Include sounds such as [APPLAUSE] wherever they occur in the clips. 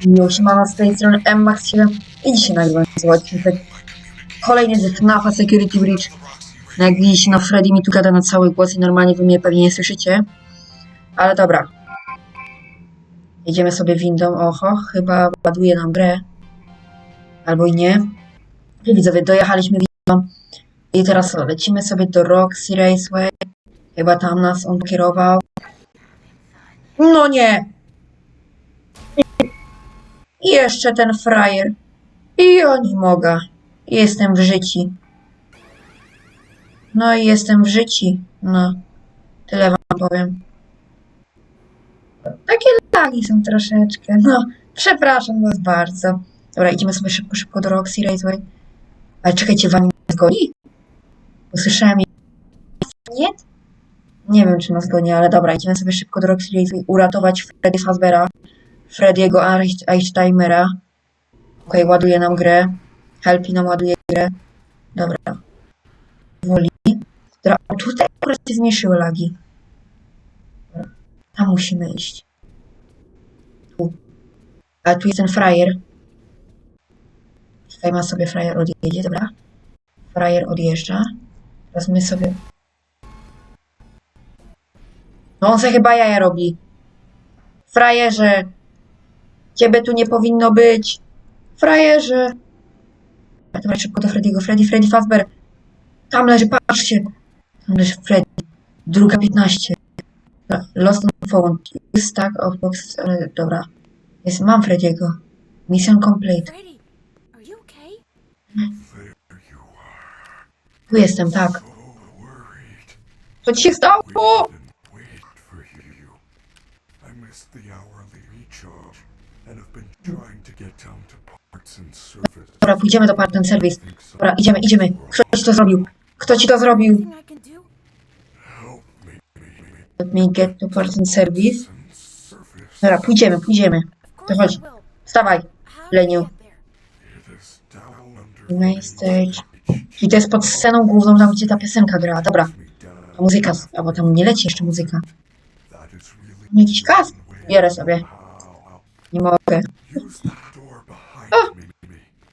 Się ma z tej strony MMAX7 i dzisiaj nagrywam sobie odcinek kolejny ze FNAFa Security Breach. No jak widzicie, no Freddy mi tu gada na cały głos i normalnie wy mnie pewnie nie słyszycie. Ale dobra. Jedziemy sobie windą, oho, chyba ładuje nam grę. Albo i nie. Widzowie, dojechaliśmy windą. I teraz lecimy sobie do Roxy Raceway. Chyba tam nas on kierował. No nie! I jeszcze ten frajer. I oni mogę. Jestem w życi. No i jestem w życi. No. Tyle wam powiem. Takie lagi są troszeczkę. No. Przepraszam was bardzo. Dobra, idziemy sobie szybko, szybko do Roxy Raceway. Ale czekajcie, wami nas goni? Usłyszałem nie? Nie wiem, czy nas goni, ale dobra, idziemy sobie szybko do Roxy Raceway uratować Freddy Fazbera. Frediego Einsteimera. Okej, ładuje nam grę. Helpi nam ładuje grę. Dobra. Woli. Dobra, tutaj akurat się zmniejszyły lagi. Dobra, Tam musimy iść. Tu. A tu jest ten frajer. Tutaj ma sobie frajer odjedzie, dobra. Frajer odjeżdża. Teraz my sobie... No on se chyba jaja robi. Frajerze. Ciebie tu nie powinno być. Frajerze. A dobra, szybko do Freddy'ego. Freddy, Freddy Fazbear. Tam leży, patrzcie. Tam leży Freddy. Druga 15. Dobra, Lost and found. Stack of boxes, ale dobra. Jest, mam Freddy'ego. Mission complete. Tu jestem, tak. Co ci się stało? Been waiting for you. I missed the hourly recharge and have been trying to get down to parts and service. Dobra, pójdziemy do Partner Service. Dobra, idziemy, idziemy. Kto ci to zrobił? Kto ci to zrobił? Let me get to Partner Service. Dobra, pójdziemy, pójdziemy. Course chodź. Wstawaj, Leniu. to Main stage. I to jest pod sceną główną, tam gdzie ta piosenka gra. Dobra, ta muzyka, albo tam nie leci jeszcze muzyka. Jakiś kask? Biorę sobie. Nie mogę. use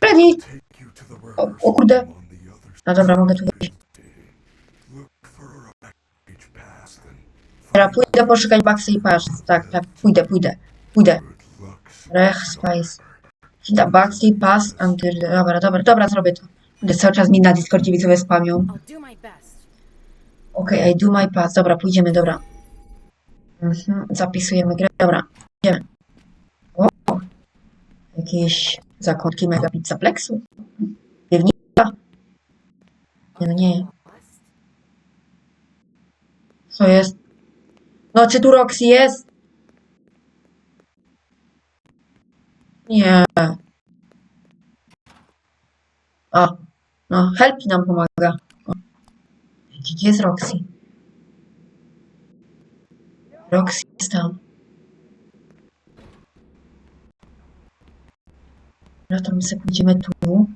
Freddy! O, o kurde. No dobra, mogę tu wyjść. Dobra, pójdę poszukać Baxy i Pass. Tak, tak, pójdę, pójdę, pójdę. Rech, Spice. Da Baxy Pass, until... Dobra, dobra, dobra, zrobię to. Będę cały czas mi na Discordzie widzowie spamią. Best. Okej, I do my pass. Dobra, pójdziemy, dobra. Mhm, zapisujemy grę. Dobra, idziemy. O, jakieś zakątki mega pizzaplexu. Piewnica. Nie, no nie. Co jest? No, czy tu Roxy jest? Nie. O, no, Helpi nam pomaga. O. Gdzie jest Roxy? Roxy jest tam. No to my sobie pójdziemy tu.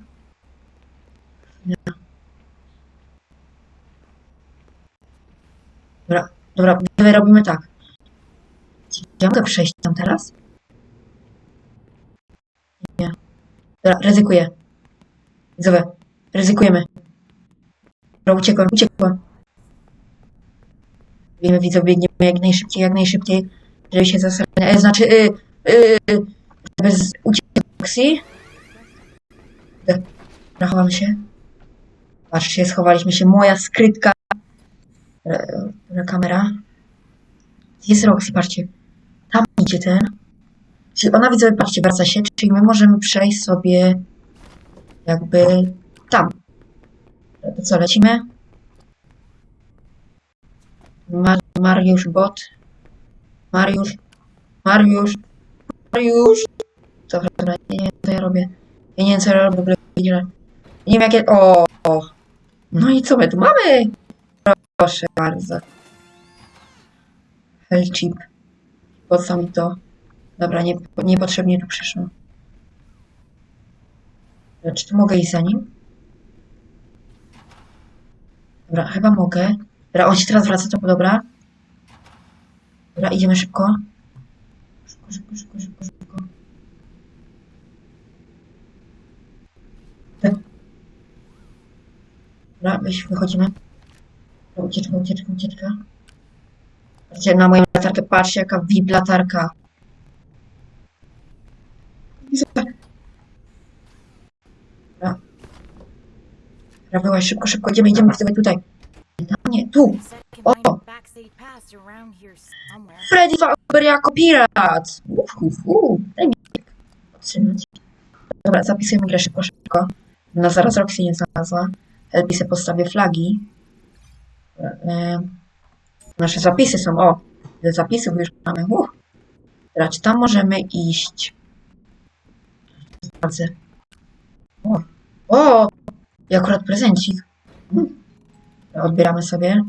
Dobra, dobra, my robimy tak. Ja mogę przejść tam teraz? Nie. Dobra, ryzykuję. Widzowie, ryzykujemy. Dobra, uciekłem, uciekłem. Wiemy, widzowie, biegniemy jak najszybciej, jak najszybciej, żeby się zasrać. E, znaczy, y, y, bez uciekcji. Zachowamy się. Patrzcie, schowaliśmy się. Moja skrytka. E, e, kamera. Jest Roxy, patrzcie. Tam idzie ten. Czyli ona, widzowie, patrzcie, wraca się, czyli my możemy przejść sobie jakby tam. To co, lecimy? Mar Mariusz Bot. Mariusz. Mariusz. Mariusz. Dobra, nie, co ja robię. Ja nie wiem co robię w ogóle. Nie wiem jakie... O. No i co my tu mamy? Proszę bardzo. Hell chip. Po co mi to? Dobra, nie, niepotrzebnie tu przyszło. Czy tu mogę iść za nim? Dobra, chyba mogę. Dobra, on się teraz wraca, to dobra. Dobra, idziemy. Szybko, szybko, szybko, szybko, szybko. Dobra, weź, wychodzimy. Ucieczka, ucieczka, ucieczka. Patrzcie na moją latarkę, patrzcie jaka VIP latarka. Dobra. Dobra, byłaś szybko, szybko, idziemy, idziemy sobie tutaj. Nie, tu. Somewhere. Freddy Fazbear jako pirat. Uf, uf, uf. Podtrzymać. Dobra, zapisujemy grę szybko, szybko. No zaraz Roxy nie znalazła. Lepiej sobie postawię flagi. E, nasze zapisy są, o. Ile zapisów już mamy. Dobra, czy tam możemy iść? Sprawdzę. O, o! I akurat prezencik. Hmm. Odbieramy sobie.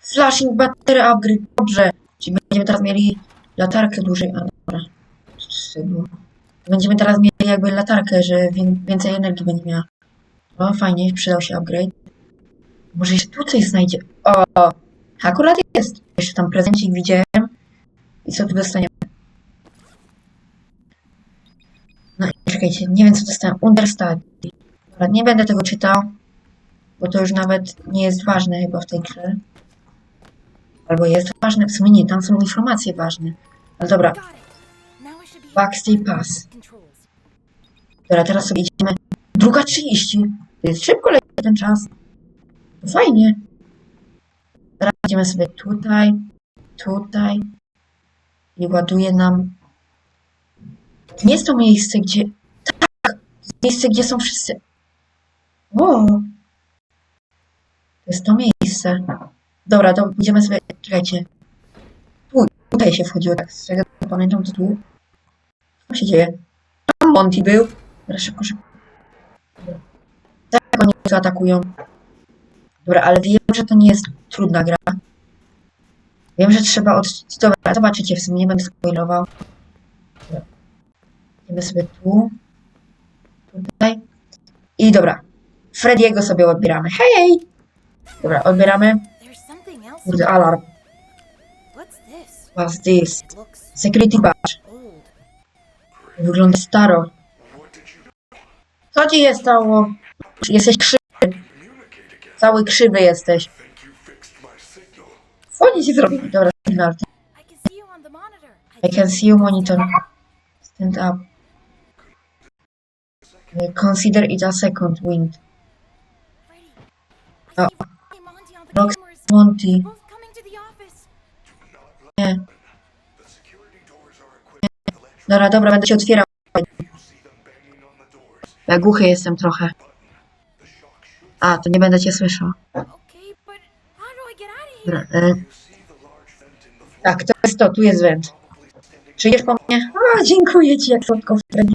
Co? Flashing battery upgrade, dobrze. Czyli będziemy teraz mieli latarkę dłużej. A dobra. Będziemy teraz mieli jakby latarkę, że wię- więcej energii będzie miała. O, fajnie, przydał się upgrade. Może jeszcze tu coś znajdzie. O, akurat jest. Jeszcze tam prezencik widziałem. I co tu dostaniemy? No i czekajcie, nie wiem co dostałem. Understudy. Dobra, nie będę tego czytał, bo to już nawet nie jest ważne chyba w tej grze. Albo jest ważne, w sumie nie, tam są informacje ważne. Ale dobra. Backstage Pass. Dobra, teraz sobie idziemy. Druga 30. To jest szybko leci ten czas. Fajnie. Teraz idziemy sobie tutaj, tutaj. I ładuje nam. Nie jest to miejsce, gdzie. Tak! Miejsce, gdzie są wszyscy. O! To jest to miejsce. Dobra, to idziemy sobie. Czekajcie. Tu, tutaj się wchodziło, tak z czego pamiętam, to tu. Co się dzieje? Tam Monty był. Dobra, szybko, szybko. Tak, oni tu atakują. Dobra, ale wiem, że to nie jest trudna gra. Wiem, że trzeba od... Dobra, zobaczycie, w sumie nie będę spoilował. Dobra. Idziemy sobie tu. Tutaj. I dobra. Frediego sobie odbieramy. Hej! Dobra, odbieramy. Kurde, alarm. What's this? Security badge. Wygląda staro. Co ci się stało? Jesteś krzywy. Cały krzywy jesteś. Co oni ci zrobili? Dobra, signal. I can see you monitor. Stand up. Consider it a second wind. Oh. Rox-. Monty. Dobra, dobra, będę ci otwierał. Ja głuchy jestem trochę. A, to nie będę cię słyszał. Dobra, e, tak, to jest to, tu jest węd. Przyjdziesz po mnie? A, dziękuję ci, jak słodko, Freddy.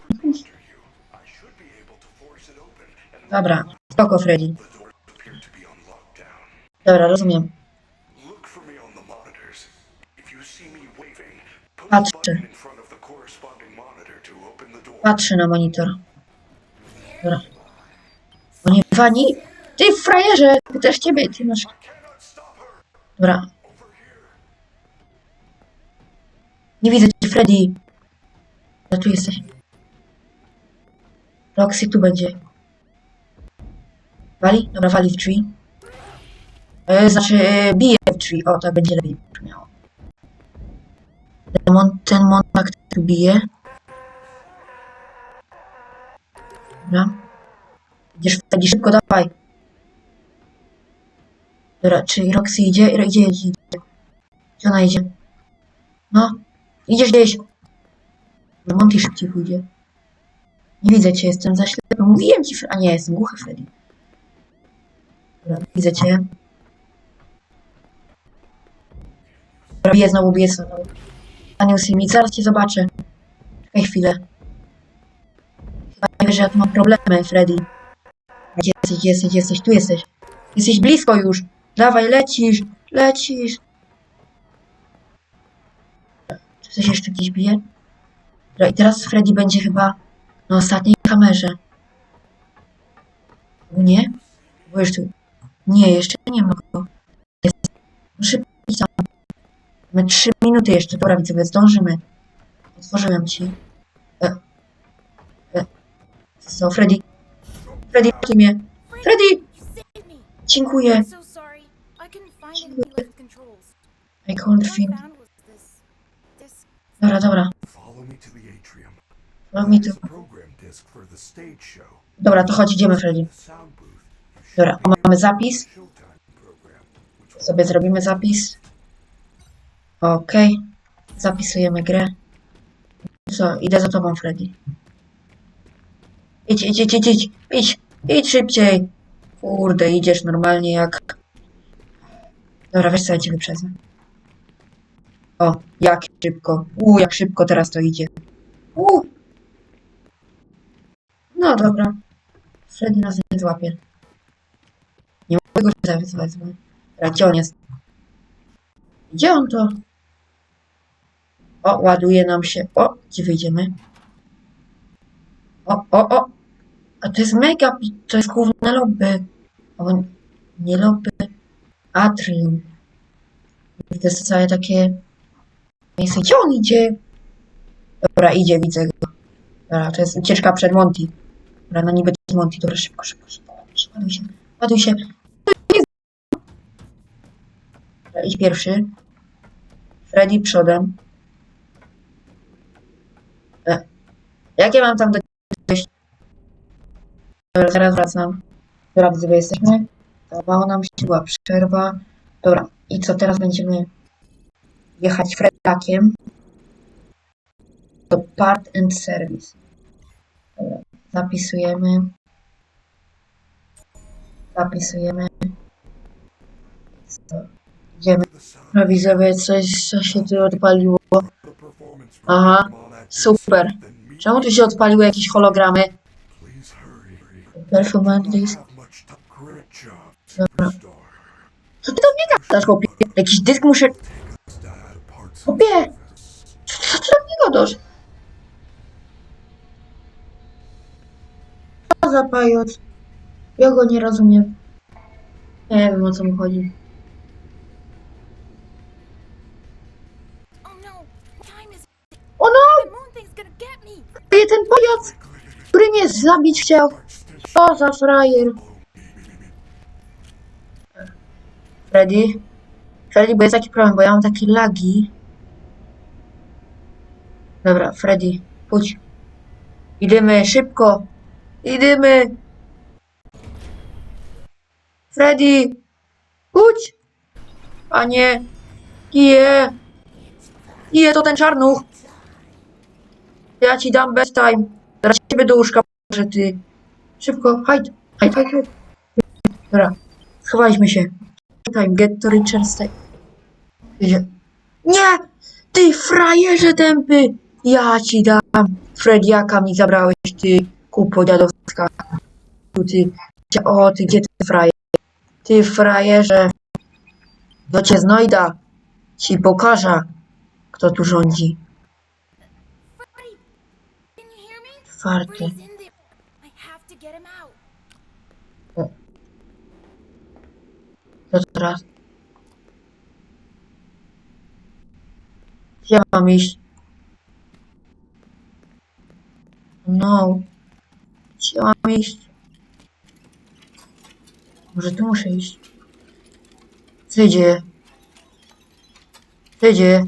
Dobra, spoko, Freddy. Dobra, rozumiem. Look Patrzę na monitor. Dobra. O nie, Wani? Ty frajerze! Też ciebie, ty masz... Dobra. Nie widzę cię, Freddy. Ja tu jesteś. Roxy tu będzie. Wali? Dobra, wali w drzwi. E, znaczy, e, bije w drzwi. O, tak będzie lepiej brzmiało. Ten, mon, ten montak tu bije. Dobra. Idziesz Freddy, szybko, dawaj. Dobra, czy Roxy idzie? Idzie, idzie, idzie. Gdzie ona idzie? No, idziesz gdzieś. No, Monty szybciej pójdzie. Nie widzę cię, jestem za ślepy. Mówiłem ci, a nie, jestem głuchy, Freddy. Dobra, widzę cię. Dobra, bije znowu, bije znowu. Aniusi mi, zaraz cię zobaczę. Czekaj chwilę. Wiesz, że ja tu mam problemy, Freddy. Jesteś, jesteś, jesteś, tu jesteś. Jesteś blisko już. Dawaj, lecisz, lecisz. Czy coś jeszcze gdzieś bije? Dobra, i teraz Freddy będzie chyba na ostatniej kamerze. Nie? Bo tu... Nie, jeszcze nie ma go. Jest. No szybko. Mamy trzy minuty jeszcze. Dobra, widzowie, zdążymy. Otworzyłem ci. Co, Freddy? Freddy, ratuj mnie. Freddy! Dziękuję. Sorry. I couldn't find. Dobra, dobra. Follow me to. Dobra, to chodź, idziemy, Freddy. Dobra, mamy zapis. Sobie zrobimy zapis. Okej. Zapisujemy grę. Co? Idę za tobą, Freddy. Idź, idź, idź, idź, idź, idź, idź szybciej. Kurde, idziesz normalnie jak... Dobra, wiesz co, ja wyprzedzę. O, jak szybko. U, jak szybko teraz to idzie. U. No dobra. Freddy nas nie złapie. Nie mogę go zaraz wezmę. Gdzie on jest? Gdzie on to? O, ładuje nam się. O, gdzie wyjdziemy? O, o, o! A to jest mega, to jest główne lobby. O, nie lobby, atrium. To jest całe takie miejsce. Gdzie on idzie? Dobra, idzie, widzę go. Dobra, to jest ucieczka przed Monty. Dobra, no niby to jest Monty. Dobra, szybko, szybko, szybko. Ładuj się, ładuj się. Dobra, idź pierwszy. Freddy przodem. E, jak ja mam tam do? Dobra, teraz wracam. Dobra, wy jesteśmy? Dawało nam się, była przerwa. Dobra, i co teraz będziemy jechać Fredakiem do Part and Service. Dobra, zapisujemy. Zapisujemy. Co? Idziemy. No coś, coś się tu odpaliło. Aha, super. Czemu tu się odpaliły jakieś hologramy? Superstar. Co ty do mnie gadasz, chłopie? Jakiś dysk muszę... Chłopie! Co ty do mnie gadasz? Co za pajac? Ja go nie rozumiem. Nie wiem, o co mu chodzi. Oh no. O no! Ten pajac, który mnie zabić chciał. Co za frajer. Freddy? Freddy, bo jest taki problem, bo ja mam takie lagi. Dobra, Freddy, pójdź. Idziemy, szybko. Idziemy. Freddy, pójdź. A nie. Nie. Nie, to ten czarnuch. Ja ci dam best time. Zaraz ciebie do łóżka, że ty. Szybko, hajd, hajd, hajd, hajd. Dobra, schowaliśmy się. Time, get to Richard Stay. Idzie. Nie! Ty frajerze tępy! Ja ci dam. Frediaka mi zabrałeś, ty kupo dziadowska. Tu ty. O, ty, gdzie ty frajer? Ty frajerze. Do cię znajda. Ci pokażę, kto tu rządzi. Czwarty. Freddy's in there. I have to get him out. Co teraz? Gdzie mam iść? No. Gdzie mam iść? Może tu muszę iść? Co się dzieje? Co się dzieje?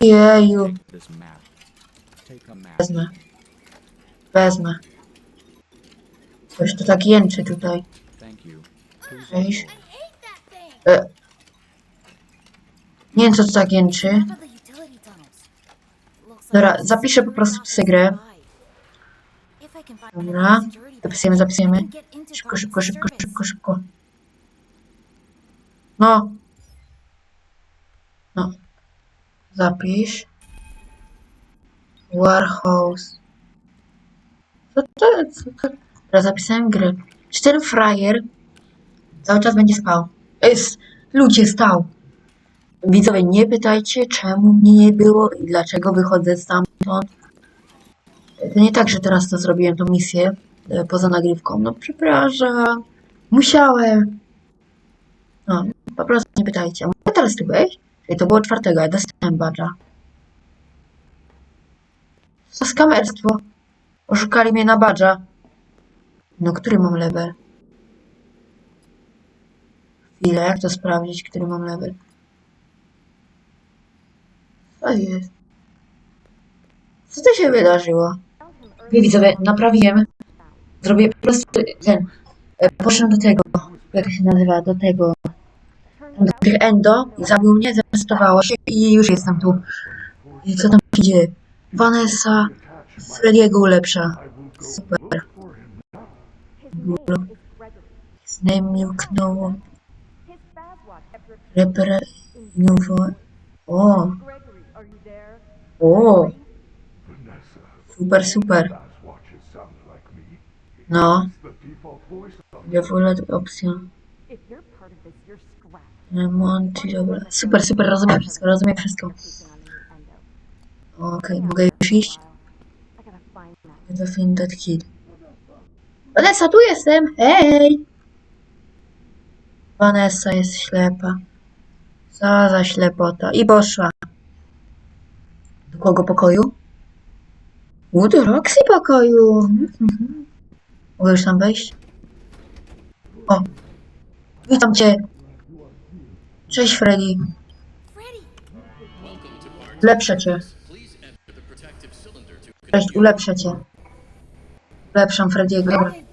Jeju. Wezmę. Wezmę. Coś tu tak jęczy tutaj. Cześć. E. Nie wiem co tu tak jęczy. Dobra, zapiszę po prostu tę grę. Dobra. Zapisujemy, zapisujemy. Szybko, szybko, szybko, szybko, szybko. No. No. Zapisz. Warhouse. Co to jest? Teraz zapisałem grę. Czy ten frajer cały czas będzie spał? Jest. Ludzie, stał. Widzowie, nie pytajcie, czemu mnie nie było i dlaczego wychodzę stamtąd. To nie tak, że teraz to zrobiłem, tą misję e, poza nagrywką. No przepraszam. Musiałem. No, po prostu nie pytajcie. Mogę teraz tu? Czyli to było czwartego, ja dostałem badża. Za skamerstwo. Oszukali mnie na badża. No, który mam level? Chwilę, jak to sprawdzić, który mam level? Co jest? Co to się wydarzyło? Nie widzowie, naprawiłem. Zrobię po prostu ten. e, Poszedłem do tego. Jak się nazywa? Do tego. Do tych endo. I zabił mnie, zarejestrowało się i już jestem tu. I co tam się dzieje? Vanessa Frediego ulepsza. Super. Z name luknęło. Repre... Nowo... O! O! Super, super. No. Default opcja. Monty, dobra. Super, super, rozumiem wszystko, rozumiem wszystko. Okej, mogę już iść? The Find That Kid. Vanessa, tu jestem! Hej! Vanessa jest ślepa. Co za ślepota. I poszła. Do kogo pokoju? U, do Roxy pokoju. Mogę już tam wejść? O! Witam cię. Cześć, Freddy. Ulepszę cię. Cześć, ulepszę cię. Ulepszam Freddy'ego.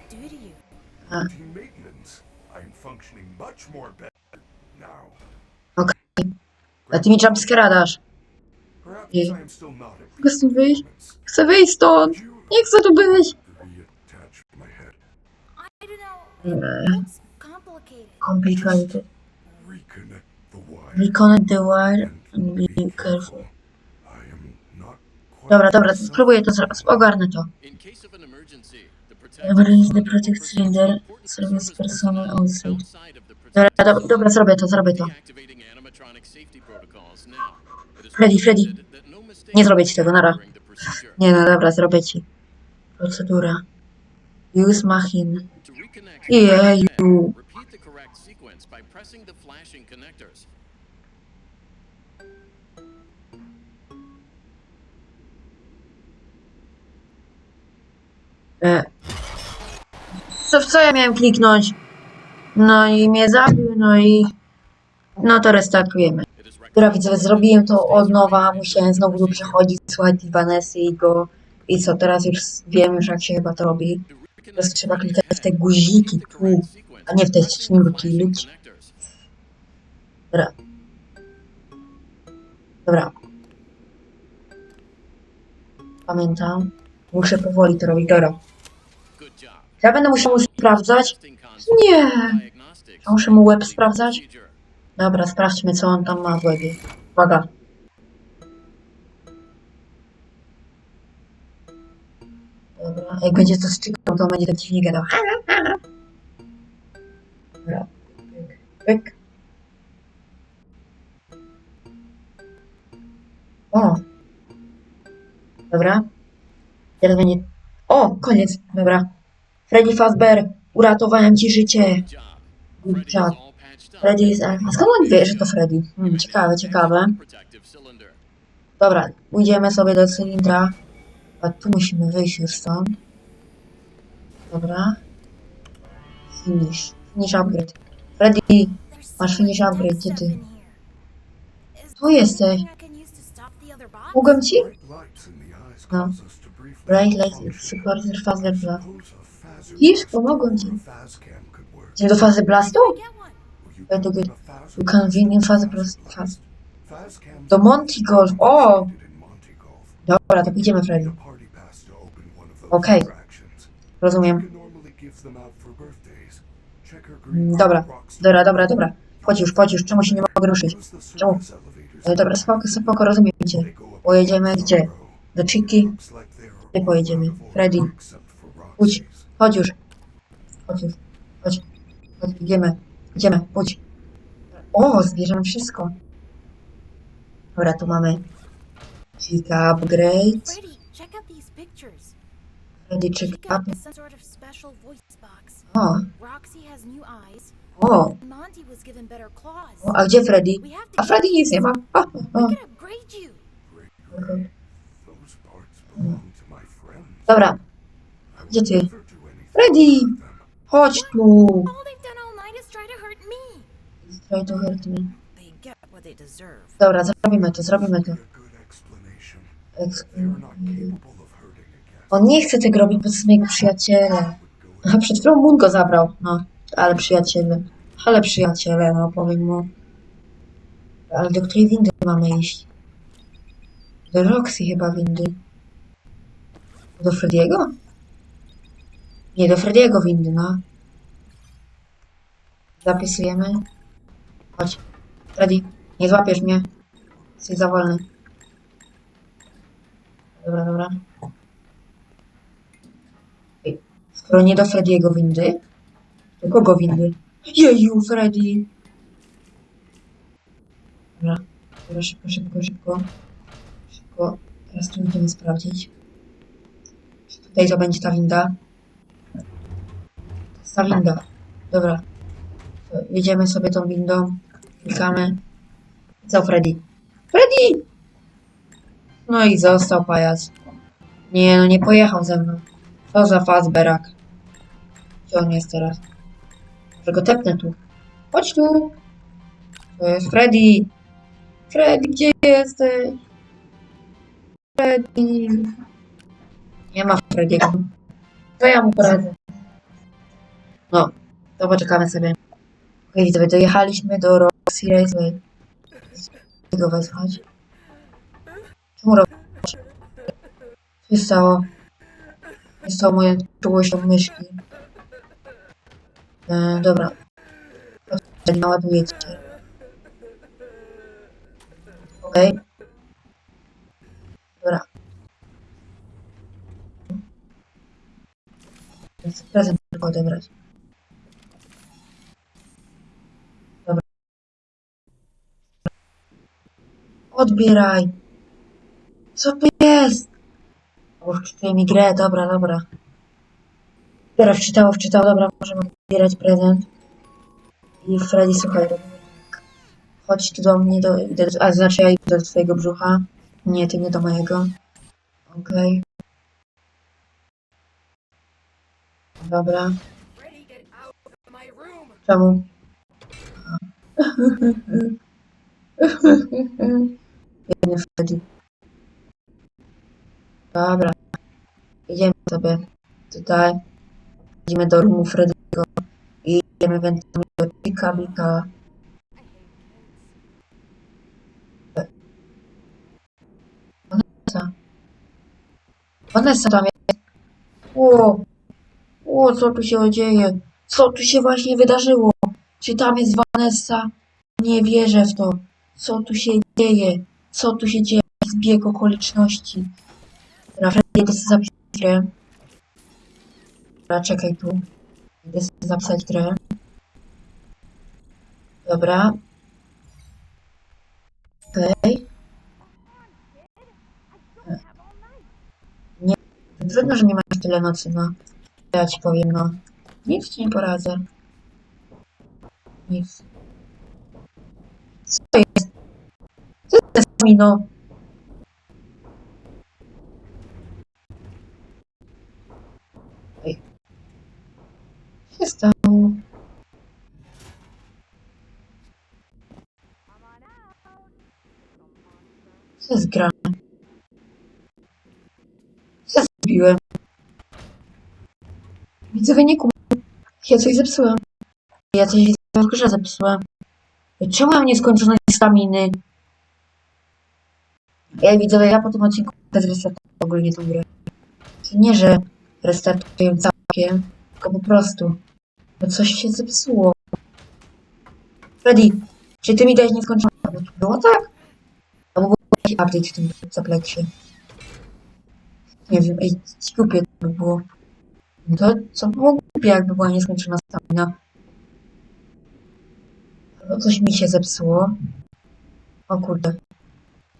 Better now. A ty mi jumpscare'a dasz. Perhaps Yeah. I'm still not at Chcę wyjść. Chcę wyjść stąd. Nie chcę tu być. I complicated. Reconnect the wire. Reconnect the wire and be careful. I Dobra, dobra, spróbuję to zrobić. Ogarnę to. Emergency, the protect cylinder, service personnel outside. Dobra, protective dobra, zrobię to, zrobię to. Freddy, Freddy. Nie zrobię ci tego, nara. Nie no, dobra, zrobię ci. Procedura. Use machine. Jeju. repeat the correct sequence by pressing the flashing connectors. E. Co, w co ja miałem kliknąć? No i mnie zabił, no i... No to restartujemy. Dobra, widzowie, zrobiłem to od nowa, musiałem znowu tu przechodzić, słuchać Vanessy i go... I co, teraz już wiem już jak się chyba to robi. Teraz trzeba klikać w te guziki tu, a nie w te ścinki ludzi. Dobra. Dobra. Pamiętam. Muszę powoli to robić, dobra. Ja będę musiał sprawdzać. Nie. A muszę mu łeb sprawdzać? Dobra, sprawdźmy co on tam ma w łebie. Uwaga. Dobra, jak będzie to strzykał, to będzie tak dziwnie gadał. Dobra. Pyk, pyk. O. Dobra. Teraz będzie... O, koniec. Dobra. Freddy Fazbear, uratowałem ci życie. Good. Freddy jest... A skąd on wie, że to Freddy? Hmm, ciekawe, ciekawe. Dobra, pójdziemy sobie do cylindra. A tu musimy wyjść już stąd. Dobra. Finish. Finish upgrade. Freddy, Masz finish upgrade, gdzie ty? Tu jesteś. Mogłem ci? No. Bright lights malfunction. supporter fazer blast pomogłem ci. Idziemy do fazy blastu? Will you blast fazy or blast. blast? Phascams Do Monty Golf. O! Dobra, to pójdziemy, Freddy. Those Okay. Rozumiem. Mm, Dobra, dobra, dobra, dobra. Chodź już, chodź już, czemu się nie mogę ruszyć? Czemu? E, dobra, spoko, spoko, rozumiem cię. Pojedziemy gdzie? Do Chiki? Gdzie pojedziemy? Freddy. Chodź. Chodź już. Chodź już. Chodź. Chodź, idziemy. Idziemy, chodź. O, zbierzemy wszystko. Dobra, tu mamy. Freddy, check out these pictures. Freddy check up. got some sort of special voice box. O, Roxy has new eyes. o, Monty was given better claws. o, a gdzie Freddy? A Freddy nic nie ma. O, o, friends. Dobra, Gdzie ty? Freddy! Chodź tu! Try to hurt me. Dobra, zrobimy to, zrobimy to. On nie chce tego robić, bo to są jego przyjaciele. A przed chwilą Moon go zabrał. No, ale przyjaciele. Ale przyjaciele, no powiem mu. Ale do której windy mamy iść? Do Roxy chyba windy. Do Frediego? Nie, do Frediego windy, no. Zapisujemy. Chodź. Freddy, nie złapiesz mnie. Jesteś za wolny. Dobra, dobra. Skoro nie do Frediego windy, to kogo windy? Jeju, Freddy! Dobra, dobra, szybko, szybko, szybko. Szybko. Teraz tu idziemy sprawdzić. Czy tutaj to będzie ta winda? Ta winda. Dobra. Jedziemy sobie tą windą. Klikamy. Co, Freddy? Freddy! No i został pajac. Nie, no nie pojechał ze mną. Co za fazberak. Gdzie on jest teraz? Że go tepnę tu. Chodź tu. To jest Freddy. Freddy, gdzie jesteś? Freddy. Nie ma Freddy'ego. To ja mu poradzę. No, to poczekamy sobie. Okej, widzowie, dojechaliśmy do Roxy Raceway. Go wezwać. Czemu robisz? Co się stało? Co się stało moją czułością myszki? E, dobra. Cię. Okej. Dobra. Chcę prezent tylko odebrać. Dobra. Odbieraj. Co to jest? O, wczytuje mi grę, dobra, dobra. Teraz wczytało, wczytało, dobra, możemy odbierać prezent. I Freddy, słuchaj. Chodź tu do mnie, do, idę, a znaczy ja idę do twojego brzucha. Nie, ty nie do mojego. Okej. Dobra. Czemu? [LAUGHS] [LAUGHS] Biedny Freddy. Dobra. Idziemy sobie tutaj. Idziemy do rumu Freddy'ego. I idziemy wentami do Pika Bika. Vanessa. Vanessa tam jest. Ło. Ło, co tu się dzieje? Co tu się właśnie wydarzyło? Czy tam jest Vanessa? Nie wierzę w to. Co tu się dzieje? Co tu się dzieje? Zbieg okoliczności. Dobra, idę sobie zapisać grę. Dobra, czekaj tu. Idę sobie zapisać grę. Dobra. Okej. Nie, trudno, że nie masz tyle nocy, no. Ja ci powiem, no. Nic ci nie poradzę. Nic. Co jest? Z nami, no? Ej. Co stało? Co jest? Co zrobiłem? Widzowie nie kumam. Ja coś zepsułem. Ja coś w grze zepsułem. Czemu mam nieskończoność staminy? Ja widzowie, ja po tym odcinku też restartuję ogólnie tą grę. To nie, że restartuję całkiem, tylko po prostu. Bo coś się zepsuło. Freddy, czy ty mi? Bo to było tak? Albo był jakiś update w tym zapleksie. Nie wiem, ej, głupie to by było. No To co było głupie, jakby była nieskończona stamina. Albo coś mi się zepsuło. O kurde.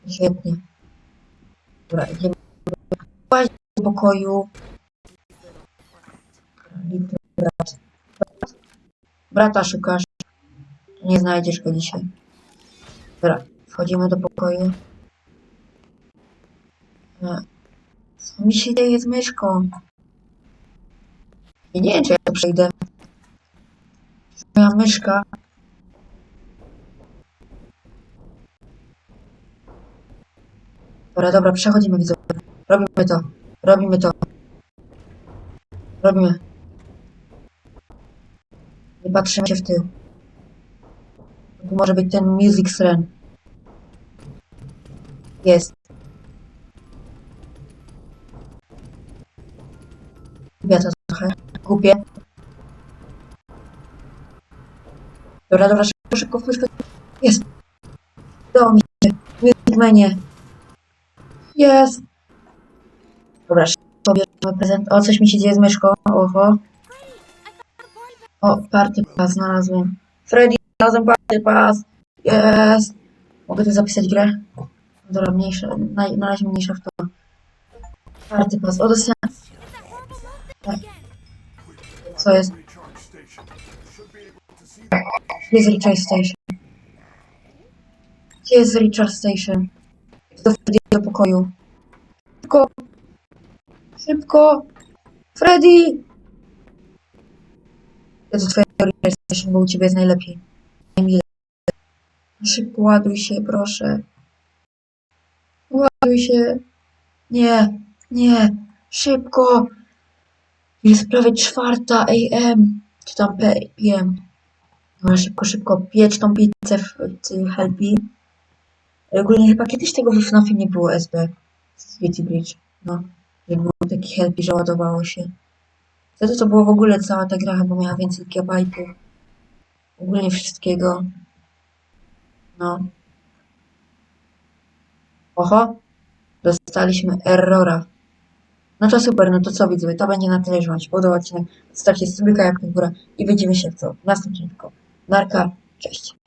Świetnie. Dobra, idziemy do pokoju. Brata szukasz. Nie znajdziesz go dzisiaj. Dobra, wchodzimy do pokoju. Co mi się dzieje z myszką? I nie wiem, czy ja to przejdę. Moja myszka. Dobra, dobra, przechodzimy widzowie. Robimy to. Robimy to. Robimy. Nie patrzymy się w tył. Tu może być ten Music Sren. Jest. Lubię to trochę. Kupię. Dobra, dobra, szybko, szybko, szybko. Jest. Udało mi się. Jest. Dobra, prezent. O, coś mi się dzieje z myszką. Oho. O, party pass znalazłem. Freddy, znalazłem party pass. Jest. Mogę tu zapisać grę? Dobra, mniejsza, na, na razie mniejsza w to. Party pass. O, dostałem. Tak. Co jest? To Gdzie jest Recharge Station? Gdzie jest Recharge Station? Freddy do pokoju. Szybko! Szybko! Freddy! Ja do twojego Recharge Station, bo u ciebie jest najlepiej. Najmilej. Szybko ładuj się, proszę. Ładuj się. Nie, nie. Szybko! Jest prawie czwarta AM. Czy tam PM. No szybko, szybko, piecz tą pizzę w Helpi. Ogólnie chyba kiedyś tego w FNAFie nie było SB. City Bridge. No. Że było taki Helpi, że ładowało się. Wtedy to było w ogóle cała ta gra, bo miała więcej gigabajtów. Ogólnie wszystkiego. No. Oho. Dostaliśmy errora. No to super, no to co widzowie, to będzie na tyle, że wam się podobał odcinek. Zostawcie subika jak w górę i widzimy się w w następnym odcinku. Narka, cześć.